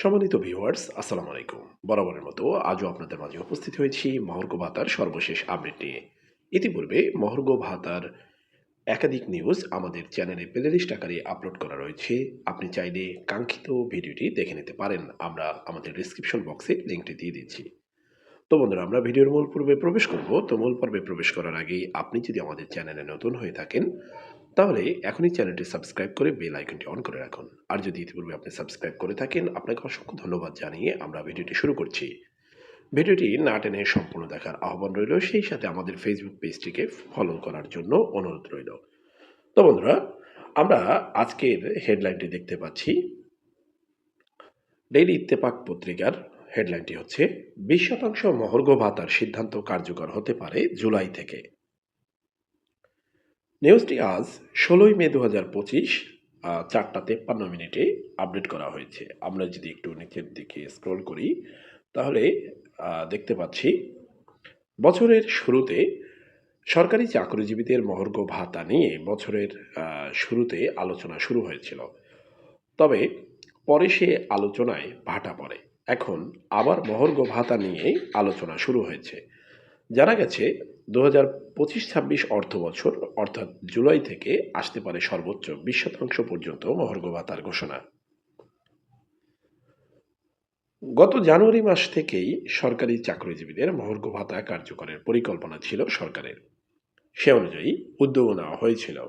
সম্মানিত ভিউয়ার্স আসসালামু আলাইকুম। বরাবরের মতো আজও আপনাদের মাঝে উপস্থিত হয়েছি মহর্গ ভাতার সর্বশেষ আপডেট নিয়ে। ইতিপূর্বে মহর্গ ভাতার একাধিক নিউজ আমাদের চ্যানেলে প্লেলিস্ট আকারে আপলোড করা রয়েছে। আপনি চাইলে কাঙ্ক্ষিত ভিডিওটি দেখে নিতে পারেন। আমরা আমাদের ডিসক্রিপশন বক্সে লিঙ্কটি দিয়ে দিচ্ছি। তো বন্ধুরা, আমরা ভিডিওর মূল পর্বে প্রবেশ করব। তো মূল পর্বে প্রবেশ করার আগেই আপনি যদি আমাদের চ্যানেলে নতুন হয়ে থাকেন তাহলে এখনই চ্যানেলটি সাবস্ক্রাইব করে বেল আইকনটি অন করে রাখুন। আর যদি ইতিপূর্বে আপনি সাবস্ক্রাইব করে থাকেন, আপনাকে অসংখ্য ধন্যবাদ জানিয়ে আমরা ভিডিওটি শুরু করছি। ভিডিওটি না টেনে সম্পূর্ণ দেখার আহ্বান রইল, সেই সাথে আমাদের ফেসবুক পেজটিকে ফলো করার জন্য অনুরোধ রইল। তো বন্ধুরা, আমরা আজকের হেডলাইনটি দেখতে পাচ্ছি। ডেইলি ইত্তেফাক পত্রিকার হেডলাইনটি হচ্ছে, বিশ শতাংশ মহর্ঘ ভাতার সিদ্ধান্ত কার্যকর হতে পারে জুলাই থেকে। নিউজটি আজ ষোলোই মে দু হাজার পঁচিশ চারটা তেপ্পান্ন মিনিটে আপডেট করা হয়েছে। আমরা যদি একটু নিচের দিকে স্ক্রল করি, তাহলে দেখতে পাচ্ছি, বছরের শুরুতে সরকারি চাকরিজীবীদের মহর্ঘ ভাতা নিয়ে বছরের শুরুতে আলোচনা শুরু হয়েছিল। তবে পরে সে আলোচনায় ভাটা পড়ে। এখন আবার মহর্ঘ ভাতা নিয়ে আলোচনা শুরু হয়েছে। জানা গেছে দু হাজার পঁচিশ ছাব্বিশ অর্থ বছর, অর্থাৎ জুলাই থেকে আসতে পারে সর্বোচ্চ বিশ শতাংশ পর্যন্ত মহর্ঘ ভাতার ঘোষণা। গত জানুয়ারি মাস থেকেই সরকারি চাকরিজীবীদের মহর্ঘ ভাতা কার্যকরের পরিকল্পনা ছিল সরকারের। সে অনুযায়ী উদ্যোগ নেওয়া হয়েছিল।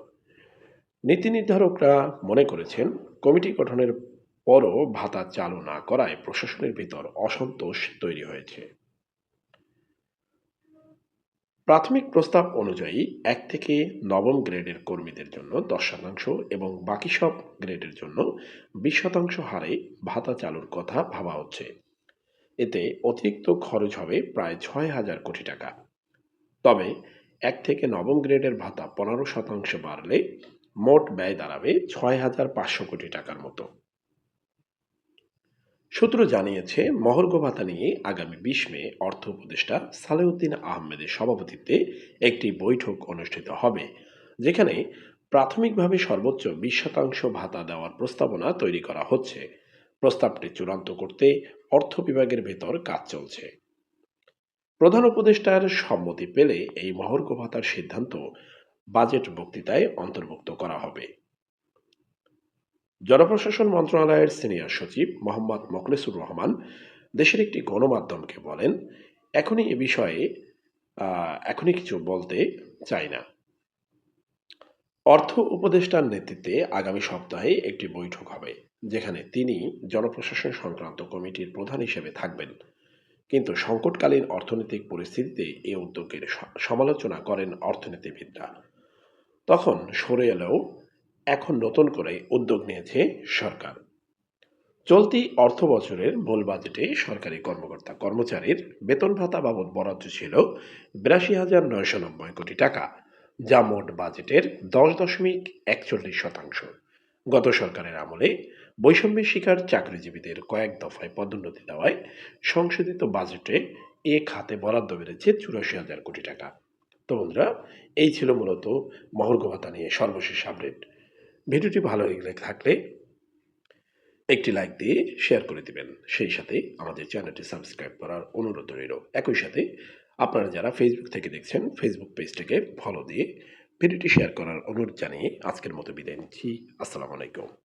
নীতি নির্ধারকরা মনে করেছেন, কমিটি গঠনের পরও ভাতা চালু না করায় প্রশাসনের ভিতর অসন্তোষ তৈরি হয়েছে। প্রাথমিক প্রস্তাব অনুযায়ী এক থেকে নবম গ্রেডের কর্মীদের জন্য দশ শতাংশ এবং বাকি সব গ্রেডের জন্য বিশ শতাংশ হারে ভাতা চালুর কথা ভাবা হচ্ছে। এতে অতিরিক্ত খরচ হবে প্রায় ছয় হাজার কোটি টাকা। তবে এক থেকে নবম গ্রেডের ভাতা পনেরো শতাংশ বাড়লে মোট ব্যয় দাঁড়াবে ছয় হাজার পাঁচশো কোটি টাকার মতো। সূত্র জানিয়েছে মহর্ঘ ভাতা নিয়ে আগামী বিশ মে অর্থ উপদেষ্টা সালেউদ্দিন আহমেদের সভাপতিত্বে একটি বৈঠক অনুষ্ঠিত হবে, যেখানে প্রাথমিকভাবে সর্বোচ্চ বিশ শতাংশ ভাতা দেওয়ার প্রস্তাবনা তৈরি করা হচ্ছে। প্রস্তাবটি চূড়ান্ত করতে অর্থ বিভাগের ভেতর কাজ চলছে। প্রধান উপদেষ্টার সম্মতি পেলে এই মহর্ঘ ভাতার সিদ্ধান্ত বাজেট বক্তৃতায় অন্তর্ভুক্ত করা হবে। জনপ্রশাসন মন্ত্রণালয়ের সিনিয়র সচিব মোহাম্মদ মোখলেসুর রহমান দেশের একটি গণমাধ্যমকে বলেন, এখনই এ বিষয়ে এখনই কিছু বলতে চাই না। অর্থ উপদেষ্টার নেতৃত্বে আগামী সপ্তাহে একটি বৈঠক হবে, যেখানে তিনি জনপ্রশাসন সংক্রান্ত কমিটির প্রধান হিসেবে থাকবেন। কিন্তু সংকটকালীন অর্থনৈতিক পরিস্থিতিতে এই উদ্যোগের সমালোচনা করেন অর্থনীতিবিদরা। তখন সরে এলেও এখন নতুন করে উদ্যোগ নিয়েছে সরকার। চলতি অর্থ বছরের মূল বাজেটে সরকারি কর্মকর্তা কর্মচারীর বেতন ভাতা বাবদ বরাদ্দ ছিল বিরাশি হাজার নয়শো নব্বই কোটি টাকা, যা মোট বাজেটের দশ দশমিক একচল্লিশ শতাংশ। গত সরকারের আমলে বৈষম্যের শিকার চাকরিজীবীদের কয়েক দফায় পদোন্নতি দেওয়ায় সংশোধিত বাজেটে এ খাতে বরাদ্দ বেড়েছে চুরাশি হাজার কোটি টাকা। তো বন্ধুরা, এই ছিল মূলত মহর্ঘ ভাতা নিয়ে সর্বশেষ আপডেট ভিডিওটি ভালো হয়ে থাকলে একটি লাইক দিয়ে শেয়ার করে দিবেন। সেই সাথে আমাদের চ্যানেলটি সাবস্ক্রাইব করার অনুরোধ রইল। একই সাথে আপনারা যারা ফেসবুক থেকে দেখছেন ফেসবুক পেজটাকে ফলো দিয়ে ভিডিওটি শেয়ার করার অনুরোধ জানিয়ে আজকের মতো বিদায় নিচ্ছি। আসসালামু আলাইকুম।